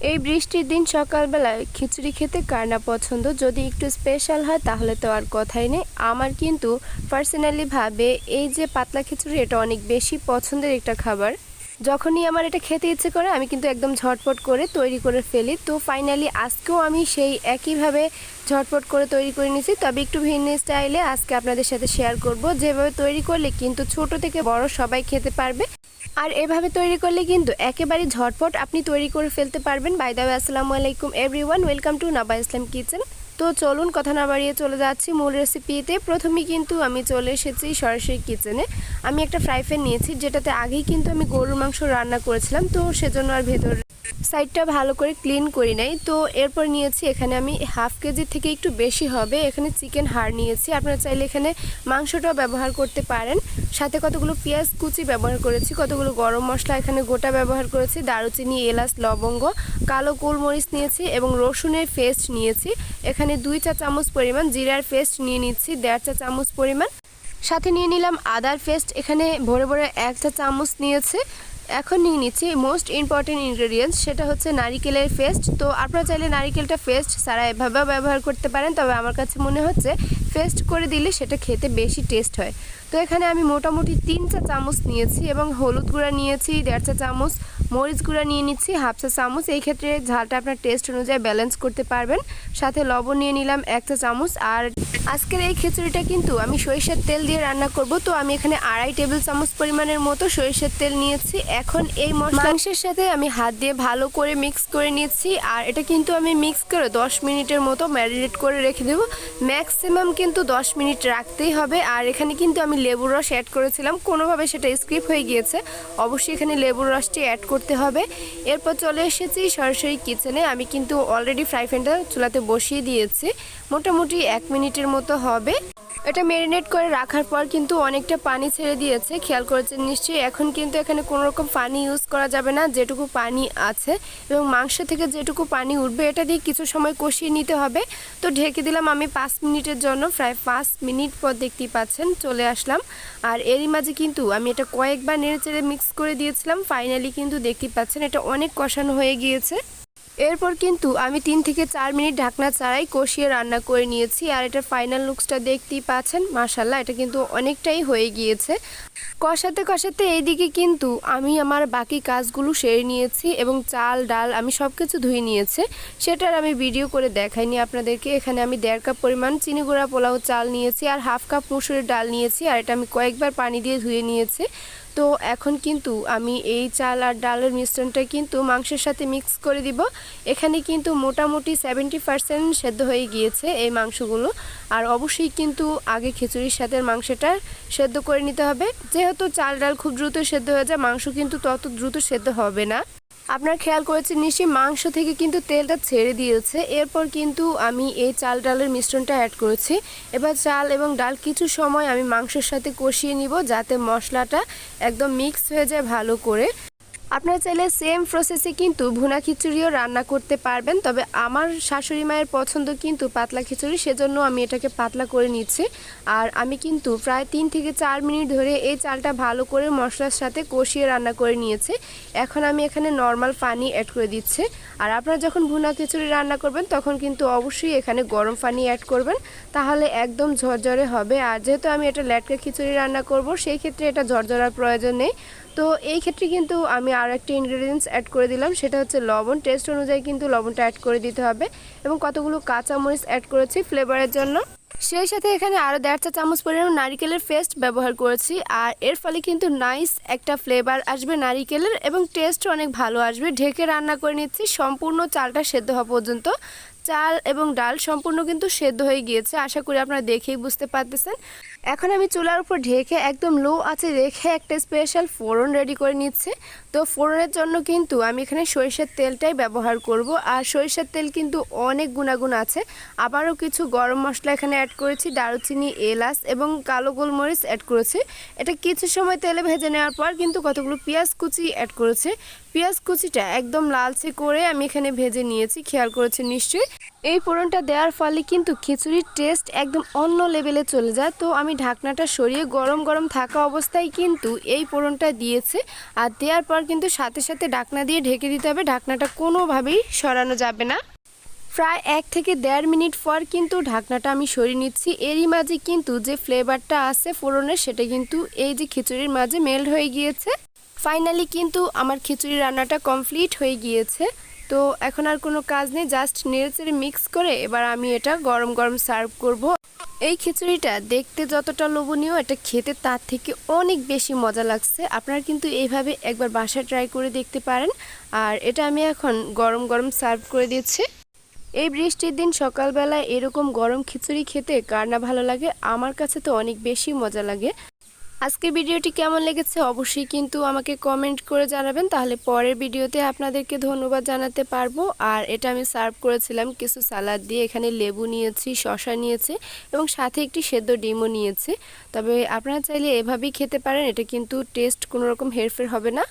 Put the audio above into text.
এই বৃষ্টির দিন সকালবেলায় খিচুড়ি খেতে কার না পছন্দ? যদি একটু স্পেশাল হয়, তাহলে তো আর কথাই নেই। আমার কিন্তু পার্সোনালি ভাবে এই যে পাতলা খিচুড়ি, এটা অনেক বেশি পছন্দের একটা খাবার। যখনই আমার এটা খেতে ইচ্ছে করে, আমি কিন্তু একদম ঝটপট করে তৈরি করে ফেলি। তো ফাইনালি আজকেও আমি সেই একইভাবে ঝটপট করে তৈরি করে নিয়েছি। তবে একটু ভিন্ন স্টাইলে আজকে আপনাদের সাথে শেয়ার করব। যেভাবে তৈরি করলে কিন্তু ছোট থেকে বড় সবাই খেতে পারবে। আর এভাবে তৈরি করলে কিন্তু একেবারে ঝটপট আপনি তৈরি করে ফেলতে পারবেন। বাই দাওয়ে আসসালামু আলাইকুম everyone welcome to Naba Islam kitchen তো চলুন, কথা না বাড়িয়ে চলে যাচ্ছি মূল রেসিপিতে প্রথমেই কিন্তু আমি চলে এসেছি সরাসরি কিচেনে আমি একটা ফ্রাই প্যান নিয়েছি, যেটাতে আগেই কিন্তু আমি গরুর মাংস রান্না করেছিলাম, তো সেজন্য আর ভেতর সাইডটা ভালো করে ক্লিন করি নাই। তো এরপর নিয়েছি এখানে আমি হাফ কেজি থেকে একটু বেশি হবে। এখানে চিকেন হাড় নিয়েছি। আপনারা চাইলে এখানে মাংসটাও ব্যবহার করতে পারেন। সাথে কতগুলো পেঁয়াজ কুচি ব্যবহার করেছি, কতগুলো গরম মশলা এখানে গোটা ব্যবহার করেছি। দারুচিনি, এলাচ, লবঙ্গ, কালো গোলমরিচ নিয়েছি এবং রসুনের পেস্ট নিয়েছি। এখানে দুই চা চামচ পরিমাণ জিরার পেস্ট নিয়ে নিচ্ছি, দেড় চা চামচ পরিমাণ। সাথে নিয়ে নিলাম আদার পেস্ট। এখানে ভরে ভরে এক চা চামচ নিয়েছে। এখন নিয়ে নিচ্ছি মোস্ট ইম্পর্টেন্ট ইনগ্রেডিয়েন্টস সেটা হচ্ছে নারিকেলের ফেস্ট তো আপনারা চাইলে নারিকেলটা ফেস্ট সারা এভাবেও ব্যবহার করতে পারেন, তবে আমার কাছে মনে হচ্ছে ফেস্ট করে দিলে সেটা খেতে বেশি টেস্ট হয়। তো এখানে আমি মোটামুটি তিন চা চামচ নিয়েছি এবং হলুদ গুঁড়া নিয়েছি, দেড় চা চামচ। মরিচ গুঁড়া নিয়ে নিচ্ছি, হাফ চা চামচ। এই ক্ষেত্রে ঝালটা আপনার টেস্ট অনুযায়ী ব্যালেন্স করতে পারবেন। সাথে লবণ নিয়ে নিলাম এক চা চামচ। আর আজকের এই খিচুড়িটা কিন্তু আমি সরিষার তেল দিয়ে রান্না করব। তো আমি এখানে আড়াই টেবিল চামচ পরিমাণের মতো সরিষার তেল নিয়েছি। এখন এই মাংসের সাথে আমি হাত দিয়ে ভালো করে মিক্স করে নিয়েছি। আর এটা কিন্তু আমি মিক্স করে দশ মিনিটের মতো ম্যারিনেট করে রেখে দেবো। ম্যাক্সিমাম কিন্তু দশ মিনিট রাখতেই হবে। আর এখানে কিন্তু আমি লেবুর রস অ্যাড করেছিলাম। কোনোভাবে সেটা স্কিপ হয়ে গিয়েছে। অবশ্যই এখানে লেবুর রসটি অ্যাড করতে হবে। এরপর চলে এসেছি সরাসরি কিচেনে আমি কিন্তু অলরেডি ফ্রাই প্যানটা চুলাতে বসিয়ে দিয়েছি। মোটামুটি এক মিনিটের মতো হবে। এটা ম্যারিনেট করে রাখার পর কিন্তু অনেকটা পানি ছেড়ে দিয়েছে। খেয়াল করেছেন নিশ্চয়ই? এখন কিন্তু এখানে কোনো রকম পানি ইউজ করা যাবে না, যেটুকু পানি আছে এবং মাংস থেকে যেটুকু পানি উঠবে, এটা দিয়ে কিছু সময় কষিয়ে নিতে হবে। তো ঢেকে দিলাম আমি পাঁচ মিনিটের জন্য, প্রায় পাঁচ মিনিট পর দেখতেই পাচ্ছেন, চলে আসলাম। আর এরই মাঝে কিন্তু আমি এটা কয়েকবার নেড়ে চেড়ে মিক্স করে দিয়েছিলাম ফাইনালি কিন্তু দেখতেই পাচ্ছেন এটা অনেক কষানো হয়ে গিয়েছে। এরপর কিন্তু আমি তিন থেকে চার মিনিট ঢাকনা ছাড়াই কষিয়ে রান্না করে নিয়েছি। আর এটার ফাইনাল লুকসটা দেখতেই পাচ্ছেন মাসাল্লাহ এটা কিন্তু অনেকটাই হয়ে গিয়েছে। কষাতে কষাতে এইদিকে কিন্তু আমি আমার বাকি কাজগুলো সেরে নিয়েছি এবং চাল, ডাল আমি সব কিছু ধুয়ে নিয়েছে। সেটার আমি ভিডিও করে দেখাইনি আপনাদেরকে। এখানে আমি দেড় কাপ পরিমাণ চিনি গুঁড়া পোলাও চাল নিয়েছি আর হাফ কাপ মুসুরের ডাল নিয়েছি। আর এটা আমি কয়েকবার পানি দিয়ে ধুয়ে নিয়েছি। তো এখন কিন্তু আমি এই চাল আর ডালের মিশ্রণটা কিন্তু মাংসের সাথে মিক্স করে দিব। এখানে কিন্তু মোটামুটি সেভেন্টি পারসেন্ট সেদ্ধ হয়ে গিয়েছে এই মাংসগুলো। আর অবশ্যই কিন্তু আগে খিচুড়ির সাথে মাংসটা সেদ্ধ করে নিতে হবে। যেহেতু চাল ডাল খুব দ্রুত সেদ্ধ হয়ে যায়, মাংস কিন্তু তত দ্রুত সেদ্ধ হবে না। আপনার খেয়াল করেছেন, নিশ্চয়ই মাংস থেকে কিন্তু তেলটা ছেড়ে দিয়েছে। এরপর কিন্তু আমি এই চাল ডালের মিশ্রণটা অ্যাড করেছি। এবার চাল এবং ডাল কিছু সময় আমি মাংসের সাথে কষিয়ে নিব যাতে মশলাটা একদম মিক্স হয়ে যায় ভালো করে। আপনারা চাইলে সেম প্রসেসে কিন্তু ভুনা খিচুড়িও রান্না করতে পারবেন, তবে আমার শাশুড়ি মায়ের পছন্দ কিন্তু পাতলা খিচুড়ি, সেজন্য আমি এটাকে পাতলা করে নিচ্ছি। আর আমি কিন্তু প্রায় তিন থেকে চার মিনিট ধরে এই চালটা ভালো করে মশলার সাথে কষিয়ে রান্না করে নিয়েছি। এখন আমি এখানে নর্মাল পানি অ্যাড করে দিচ্ছি। আর আপনারা যখন ভুনা খিচুড়ি রান্না করবেন, তখন কিন্তু অবশ্যই এখানে গরম পানি অ্যাড করবেন, তাহলে একদম ঝরঝরে হবে। আর যেহেতু আমি এটা ল্যাটকা খিচুড়ি রান্না করব, সেই ক্ষেত্রে এটা ঝরঝরার প্রয়োজন নেই। তো এই ক্ষেত্রে কিন্তু আমি আর একটা ইনগ্রেডিয়েন্টস অ্যাড করে দিলাম, সেটা হচ্ছে লবণ। টেস্ট অনুযায়ী কিন্তু লবণটা অ্যাড করে দিতে হবে এবং কতগুলো কাঁচামরিচ অ্যাড করেছি ফ্লেভারের জন্য। সেই সাথে এখানে আরও দেড় চা চামচ পরিমাণ নারিকেলের পেস্ট ব্যবহার করেছি, আর এর ফলে কিন্তু নাইস একটা ফ্লেভার আসবে নারিকেলের এবং টেস্ট অনেক ভালো আসবে। ঢেকে রান্না করে নিচ্ছি, সম্পূর্ণ চালটা সেদ্ধ হওয়া পর্যন্ত। চাল এবং ডাল সম্পূর্ণ কিন্তু সেদ্ধ হয়ে গিয়েছে, আশা করি আপনারা দেখেই বুঝতে পারতেছেন। এখন আমি চুলার উপর ঢেকে একদম লো আছে রেখে একটা স্পেশাল ফোড়ন রেডি করে নিচ্ছে। তো ফোড়নের জন্য কিন্তু আমি এখানে সরিষার তেলটাই ব্যবহার করব। আর সরিষার তেল কিন্তু অনেক গুণাগুণ আছে। আবারও কিছু গরম মশলা এখানে অ্যাড করেছি, দারুচিনি, এলাচ এবং কালো গোলমরিচ অ্যাড করেছি। এটা কিছু সময় তেলে ভেজে নেওয়ার পর কিন্তু কতগুলো পেঁয়াজ কুচি অ্যাড করেছে। পেঁয়াজ কুচিটা একদম লালচে করে আমি এখানে ভেজে নিয়েছি, খেয়াল করেছি নিশ্চয়ই? এই ফোড়নটা দেওয়ার ফলে কিন্তু খিচুড়ির টেস্ট একদম অন্য লেভেলে চলে যায়। তো আমি ঢাকনাটা সরিয়ে গরম গরম থাকা অবস্থায় কিন্তু এই ফোড়নটা দিয়েছে। আর দেওয়ার পর কিন্তু সাথে সাথে ঢাকনা দিয়ে ঢেকে দিতে হবে। ঢাকনাটা কোনোভাবেই সরানো যাবে না। প্রায় এক থেকে দেড় মিনিট পর কিন্তু ঢাকনাটা আমি সরিয়ে নিচ্ছি। এরই মাঝে কিন্তু যে ফ্লেভারটা আছে ফোড়নের, সেটা কিন্তু এই যে খিচুড়ির মাঝে মেল্ট হয়ে গিয়েছে। ফাইনালি কিন্তু আমার খিচুড়ি রান্নাটা কমপ্লিট হয়ে গিয়েছে। তো এখন আর কোনো কাজ নেই জাস্ট নেড়েচেড়ে মিক্স করে এবার আমি এটা গরম গরম সার্ভ করব। এই খিচুড়িটা দেখতে যতটা লোভনীয়, এটা খেতে তার থেকে অনেক বেশি মজা লাগছে। আপনারা কিন্তু এইভাবে একবার বাসায় ট্রাই করে দেখতে পারেন। আর এটা আমি এখন গরম গরম সার্ভ করে দিচ্ছি। এই বৃষ্টির দিন সকালবেলা এরকম গরম খিচুড়ি খেতে কার না ভালো লাগে? আমার কাছে তো অনেক বেশি মজা লাগে। আজকের ভিডিওটি কেমন লেগেছে অবশ্যই কিন্তু আমাকে কমেন্ট করে জানাবেন। তাহলে পরের ভিডিওতে আপনাদেরকে ধন্যবাদ জানাতে পারব। আর এটা আমি সার্ভ করেছিলাম কিছু সালাদ দিয়ে, এখানে লেবু নিয়েছি শশা নিয়েছে এবং সাথে একটি সেদ্ধ ডিমও নিয়েছে। তবে আপনারা চাইলে এভাবেই খেতে পারেন, এটা কিন্তু টেস্ট কোনো রকম হেরফের হবে না।